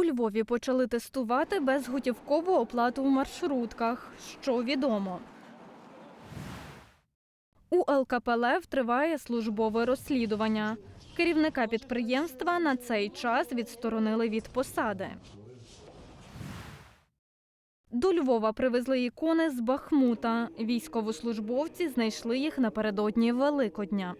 У Львові почали тестувати безготівкову оплату у маршрутках. Що відомо? У ЛКП «Лев» триває службове розслідування. Керівника підприємства на цей час відсторонили від посади. До Львова привезли ікони з Бахмута. Військовослужбовці знайшли їх напередодні Великодня.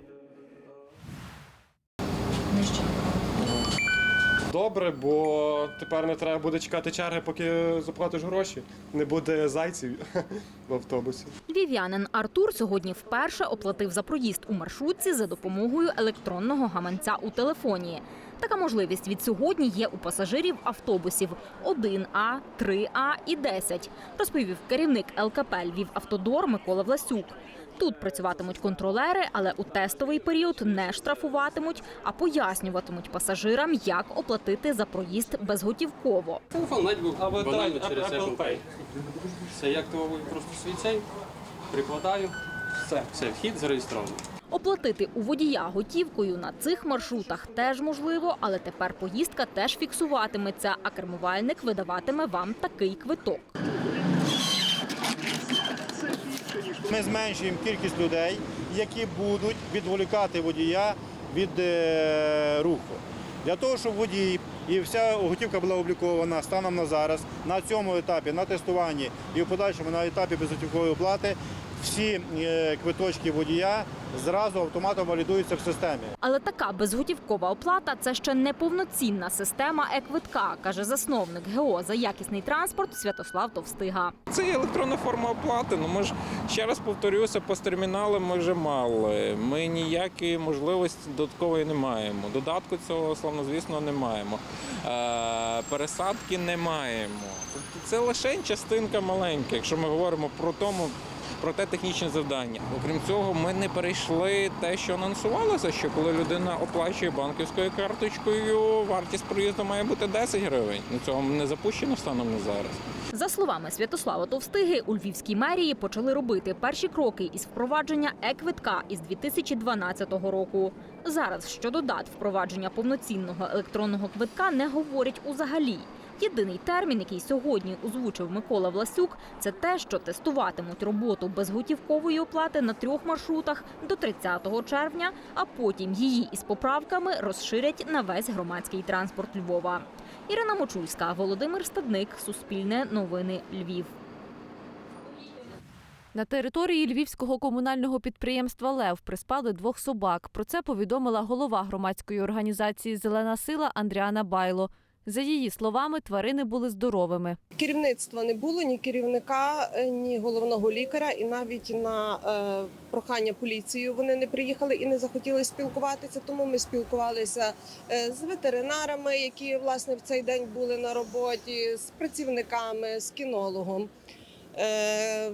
Добре, бо тепер не треба буде чекати черги, поки заплатиш гроші. Не буде зайців в автобусі. Львів'янин Артур сьогодні вперше оплатив за проїзд у маршрутці за допомогою електронного гаманця у телефоні. Така можливість від сьогодні є у пасажирів автобусів 1А, 3А і 10, розповів керівник ЛКП Львів Автодор Микола Власюк. Тут працюватимуть контролери, але у тестовий період не штрафуватимуть, а пояснюватимуть пасажирам, як оплатити за проїзд безготівково. Телефон навіть був банально через Apple Pay. Все, я активовую просто свій цей, прикладаю, все, все, вхід зареєстрований. Оплатити у водія готівкою на цих маршрутах теж можливо, але тепер поїздка теж фіксуватиметься, а кермувальник видаватиме вам такий квиток. Ми зменшуємо кількість людей, які будуть відволікати водія від е, руху. Для того, щоб водій і вся готівка була облікована станом на зараз, на цьому етапі, на тестуванні і в подальшому на етапі безготівкової оплати, всі е, квиточки водія зразу автоматом валідуються в системі. Але така безготівкова оплата це ще не повноцінна система е-квитка, каже засновник ГО за якісний транспорт Святослав Товстига. Це є електронна форма оплати. Ну ми ж ще раз повторюся, посттермінали ми вже мали. Ми ніякої можливості додаткової не маємо. Додатку цього славно, звісно, не маємо. Е, пересадки не маємо. Тобто це лише частинка маленька, якщо ми говоримо про тому. Про те технічне завдання. Окрім цього, ми не перейшли те, що анонсувалося, що коли людина оплачує банківською карточкою, вартість проїзду має бути 10 гривень. Ну цього не запущено станом на зараз. За словами Святослава Товстиги, у Львівській мерії почали робити перші кроки із впровадження е-квитка із 2012 року. Зараз щодо дат впровадження повноцінного електронного квитка не говорять узагалі. Єдиний термін, який сьогодні озвучив Микола Власюк, це те, що тестуватимуть роботу безготівкової оплати на трьох маршрутах до 30 червня, а потім її із поправками розширять на весь громадський транспорт Львова. Ірина Мочульська, Володимир Стадник, Суспільне новини Львів. На території львівського комунального підприємства Лев приспали двох собак. Про це повідомила голова громадської організації Зелена сила Андріана Байло. За її словами, тварини були здоровими. Керівництва не було ні керівника, е, ні головного лікаря, і навіть на е, прохання поліції вони не приїхали і не захотіли спілкуватися. Тому ми спілкувалися е, з ветеринарами, які власне в цей день були на роботі, з працівниками, з кінологом. Е,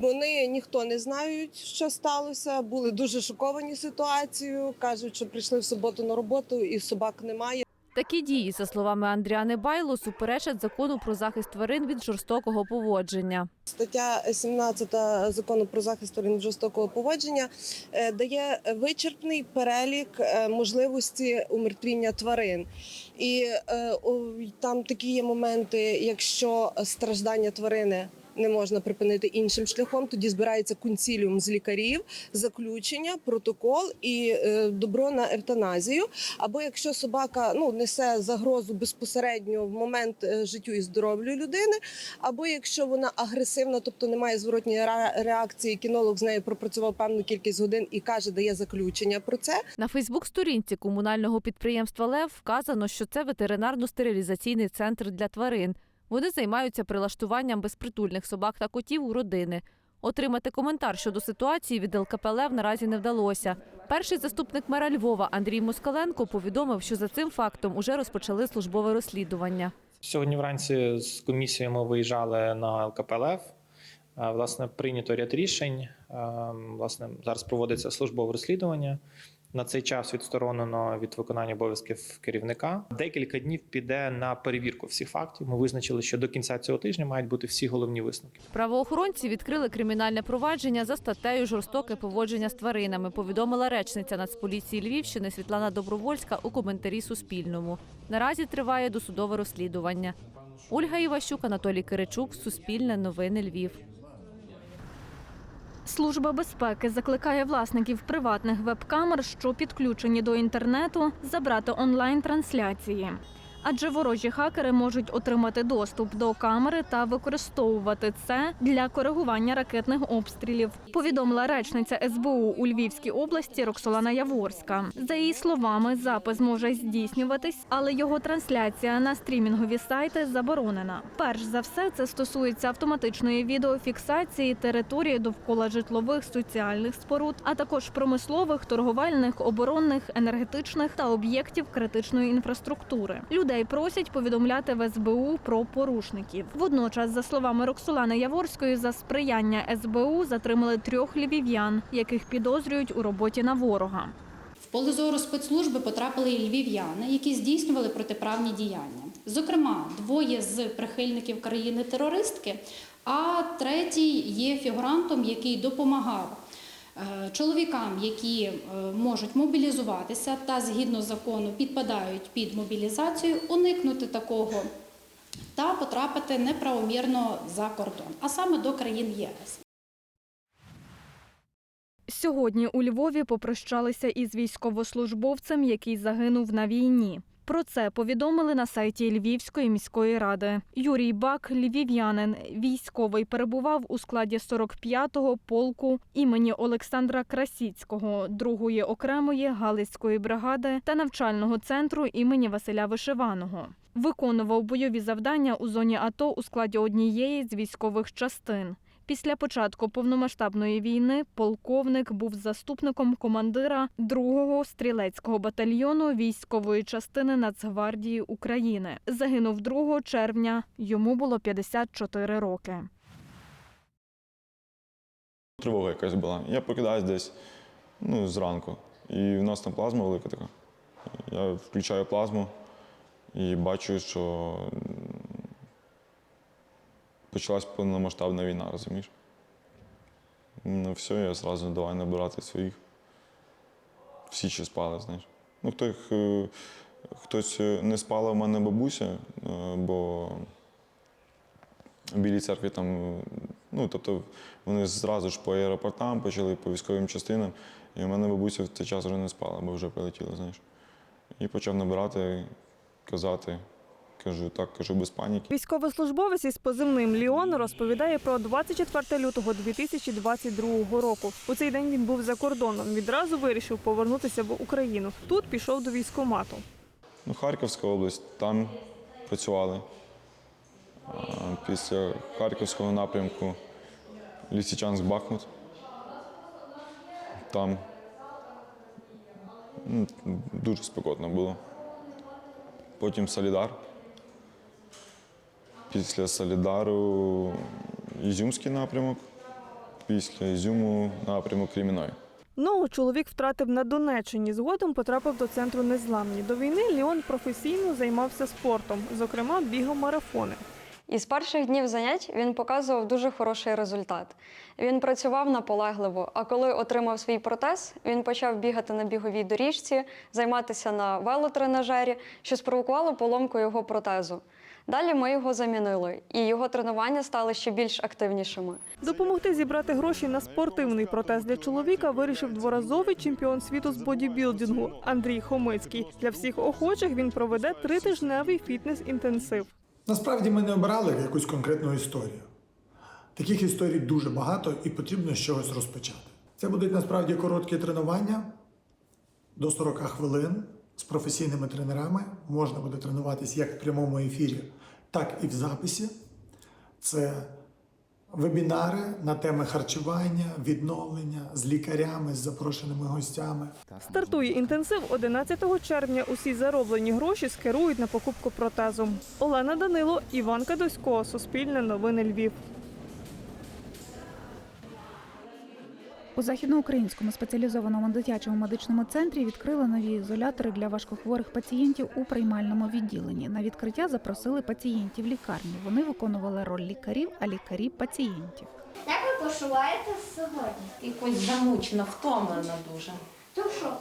вони ніхто не знають, що сталося. Були дуже шоковані ситуацією. кажуть, що прийшли в суботу на роботу і собак немає. Такі дії, за словами Андріани Байло, суперечать закону про захист тварин від жорстокого поводження. Стаття 17 закону про захист тварин від жорстокого поводження е, дає вичерпний перелік е, можливості умертвіння тварин. І е, там такі є моменти, якщо страждання тварини. Не можна припинити іншим шляхом. Тоді збирається консіліум з лікарів, заключення, протокол і е, добро на евтаназію. Або якщо собака ну несе загрозу безпосередньо в момент е, життю і здоров'ю людини, або якщо вона агресивна, тобто немає зворотньої реакції, кінолог з нею пропрацював певну кількість годин і каже, дає заключення про це. На Фейсбук-сторінці комунального підприємства Лев вказано, що це ветеринарно-стерилізаційний центр для тварин. Вони займаються прилаштуванням безпритульних собак та котів у родини. Отримати коментар щодо ситуації від ЛКП наразі не вдалося. Перший заступник мера Львова Андрій Москаленко повідомив, що за цим фактом уже розпочали службове розслідування. Сьогодні вранці з комісією ми виїжджали на ЛКПЛФ. Е, Власне, прийнято ряд рішень. Е, Власне, зараз проводиться службове розслідування. На цей час відсторонено від виконання обов'язків керівника. Декілька днів піде на перевірку всіх фактів. Ми визначили, що до кінця цього тижня мають бути всі головні висновки. Правоохоронці відкрили кримінальне провадження за статтею жорстоке поводження з тваринами. Повідомила речниця Нацполіції Львівщини Світлана Добровольська у коментарі Суспільному. Наразі триває досудове розслідування. Ольга Іващук, Анатолій Киричук, Суспільне новини Львів. Служба безпеки закликає власників приватних веб-камер, що підключені до інтернету, забрати онлайн-трансляції. Адже ворожі хакери можуть отримати доступ до камери та використовувати це для коригування ракетних обстрілів. Повідомила речниця СБУ у Львівській області Роксолана Яворська. За її словами, запис може здійснюватись, але його трансляція на стрімінгові сайти заборонена. Перш за все, це стосується автоматичної відеофіксації території довкола житлових соціальних споруд, а також промислових, торговельних, оборонних, енергетичних та об'єктів критичної інфраструктури. Людей просять повідомляти в СБУ про порушників. Водночас, за словами Роксолани Яворської, за сприяння СБУ затримали трьох львів'ян, яких підозрюють у роботі на ворога. В поле зору спецслужби потрапили і львів'яни, які здійснювали протиправні діяння. Зокрема, двоє з прихильників країни-терористки, а третій є фігурантом, який допомагав чоловікам, які е, можуть мобілізуватися та згідно закону підпадають під мобілізацію, уникнути такого та потрапити неправомірно за кордон, а саме до країн ЄС. Сьогодні у Львові попрощалися із військовослужбовцем, який загинув на війні. Про це повідомили на сайті Львівської міської ради. Юрій Бак, львів'янин, військовий, перебував у складі 45-го полку імені Олександра Красіцького, другої окремої галицької бригади та навчального центру імені Василя Вишиваного. Виконував бойові завдання у зоні АТО у складі однієї з військових частин. Після початку повномасштабної війни полковник був заступником командира 2-го стрілецького батальйону військової частини Нацгвардії України. Загинув 2 червня. Йому було 54 роки. Тривога якась була. Я прокидаюсь десь ну, зранку. І в нас там плазма велика така. Я включаю плазму і бачу, що почалась повномасштабна війна, розумієш? Ну все, я одразу давай набирати своїх. Всі ще спали, знаєш. Ну, хто, е, хтось е, не спала в мене бабуся, е, бо в Білій церкві там, ну, тобто вони зразу ж по аеропортам почали, по військовим частинам. І в мене бабуся в цей час вже не спала, бо вже прилетіла, знаєш. І почав набирати, казати, кажу, так, кажу, без паніки. Військовослужбовець із позивним Ліон розповідає про 24 лютого 2022 року. У цей день він був за кордоном. Відразу вирішив повернутися в Україну. Тут пішов до військкомату. Ну, Харківська область, там працювали. А після Харківського напрямку Лісичанськ Бахмут. Там ну, дуже спекотно було. Потім Солідар. Після Солідару Ізюмський напрямок. Після Ізюму напрямок Креміної. Ногу чоловік втратив на Донеччині. Згодом потрапив до центру незламні. До війни Ліон професійно займався спортом, зокрема бігав марафони. Із перших днів занять він показував дуже хороший результат. Він працював наполегливо, а коли отримав свій протез, він почав бігати на біговій доріжці, займатися на велотренажері, що спровокувало поломку його протезу. Далі ми його замінили, і його тренування стали ще більш активнішими. Допомогти зібрати гроші на спортивний протез для чоловіка вирішив дворазовий чемпіон світу з бодібілдингу Андрій Хомицький. Для всіх охочих він проведе тритижневий фітнес-інтенсив. Насправді ми не обирали якусь конкретну історію. Таких історій дуже багато і потрібно з чогось розпочати. Це будуть насправді короткі тренування до 40 хвилин з професійними тренерами. Можна буде тренуватися як в прямому ефірі, так і в записі. Це вебінари на теми харчування, відновлення з лікарями, з запрошеними гостями. Стартує інтенсив 11 червня. Усі зароблені гроші скерують на покупку протезу. Олена Данило, Іван Кадосько, Суспільне новини Львів. У західноукраїнському спеціалізованому дитячому медичному центрі відкрили нові ізолятори для важкохворих пацієнтів у приймальному відділенні. На відкриття запросили пацієнтів лікарні. Вони виконували роль лікарів, а лікарі пацієнтів. Як ви почуваєтесь сьогодні? Якось замучена, втомлена дуже. То що?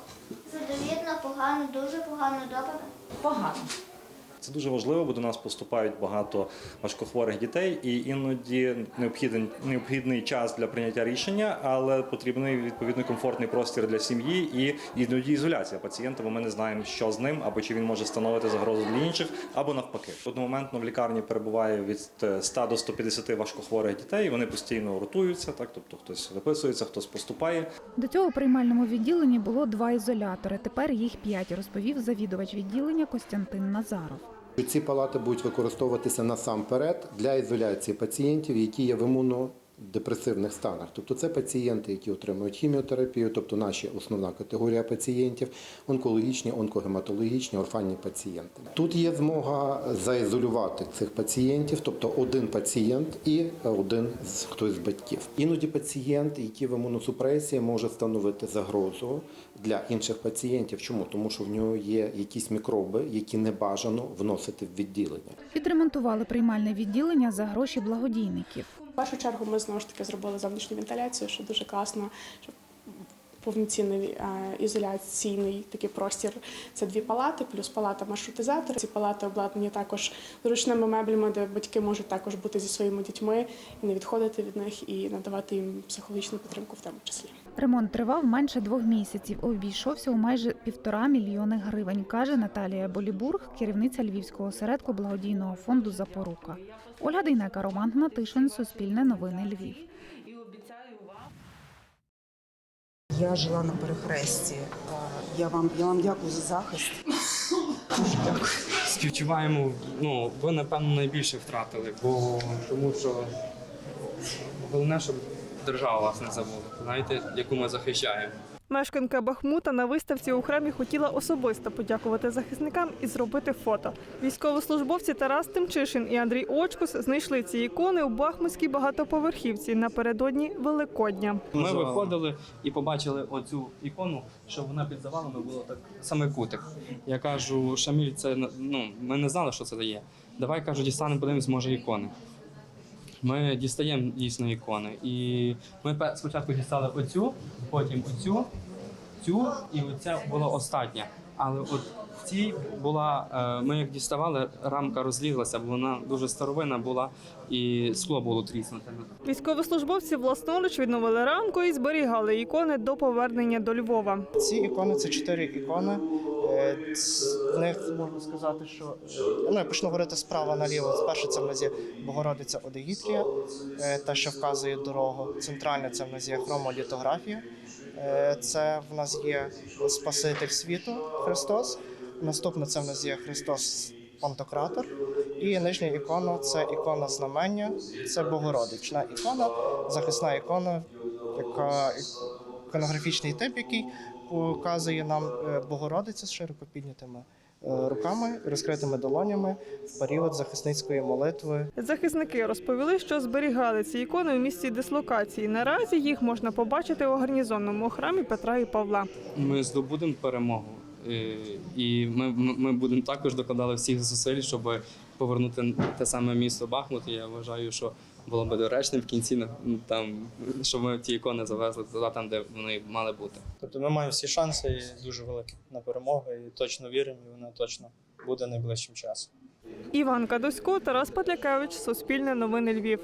Задовільно, погано, дуже погано, добре? Погано. Це дуже важливо, бо до нас поступають багато важкохворих дітей, і іноді необхідний, необхідний час для прийняття рішення, але потрібний відповідно комфортний простір для сім'ї і іноді ізоляція пацієнта, бо ми не знаємо, що з ним, або чи він може становити загрозу для інших, або навпаки. Одномоментно в лікарні перебуває від е, 100 до 150 важкохворих дітей. Вони постійно ротуються, так тобто хтось виписується, хтось поступає. До цього у приймальному відділенні було два ізолятори. Тепер їх п'ять, розповів завідувач відділення Костянтин Назаров. Ці палати будуть використовуватися насамперед для ізоляції пацієнтів, які є в імунодепресивних станах. Тобто це пацієнти, які отримують хіміотерапію, тобто наша основна категорія пацієнтів, онкологічні, онкогематологічні, орфанні пацієнти. Тут є змога заізолювати цих пацієнтів, тобто один пацієнт і один з хтось з батьків. Іноді пацієнт, який в імуносупресії, може становити загрозу для інших пацієнтів. Чому? Тому що в нього є якісь мікроби, які не бажано вносити в відділення. Відремонтували приймальне відділення за гроші благодійників. Першу чергу ми знову ж таки зробили зовнішню вентиляцію, що дуже класно, щоб повноцінний е, ізоляційний такий простір. Це дві палати, плюс палата маршрутизатор. Ці палати обладнані також зручними меблями, де батьки можуть також бути зі своїми дітьми і не відходити від них і надавати їм психологічну підтримку в тому числі. Ремонт тривав менше двох місяців. Обійшовся у майже півтора мільйони гривень, каже Наталія Болібург, керівниця Львівського осередку благодійного фонду Запорука. Ольга Дейнека, Роман Гнатишин, Суспільне новини Львів. Я жила на перехресті. Я вам, я вам дякую за захист. Дякую. Співчуваємо, ну, ви, напевно, найбільше втратили, бо тому що головне, щоб держава вас не забула, знаєте, яку ми захищаємо. Мешканка Бахмута на виставці у храмі хотіла особисто подякувати захисникам і зробити фото. Військовослужбовці Тарас Тимчишин і Андрій Очкус знайшли ці ікони у Бахмутській багатоповерхівці напередодні Великодня. Ми виходили і побачили оцю ікону, що вона під завалами була так саме кутик. Я кажу, Шаміль, це ну, ми не знали, що це є. Давай кажу, дістанемо, подивимось, може, ікони. Ми дістаємо дійсно ікони. І ми спочатку дістали оцю, потім оцю, цю, і оця була остання. Але от в цій була, е, ми як діставали, рамка розлізлася, бо вона дуже старовина була, і скло було тріснуте. Військовослужбовці власноруч відновили рамку і зберігали ікони до повернення до Львова. Ці ікони це чотири ікони. Е, В них можна сказати, що е, ну, я почну говорити справа наліво. Перше це в нас є Богородиця Одегітрія, е, та що вказує дорогу. Центральне це в нас є хромолітографія. Е, Це в нас є Спаситель світу Христос. Наступне це в нас є Христос Пантократор. І нижня ікона це ікона знамення, це Богородична ікона, захисна ікона, яка іконографічний тип, який показує нам е, Богородиця з широко піднятими е, руками, розкритими долонями в період захисницької молитви. Захисники розповіли, що зберігали ці ікони у місці дислокації. Наразі їх можна побачити у гарнізонному храмі Петра і Павла. Ми здобудемо перемогу. е, І ми, ми ми будемо також докладали всіх зусиль, щоб повернути те саме місто Бахмут. І я вважаю, що було би доречним в кінці ну, там, щоб ми ті ікони завезли туди, там, де вони мали бути. Тобто ми маємо всі шанси і дуже великі на перемогу, і точно віримо, і вона точно буде найближчим часом. Іван Кадусько, Тарас Патлякевич, Суспільне новини Львів.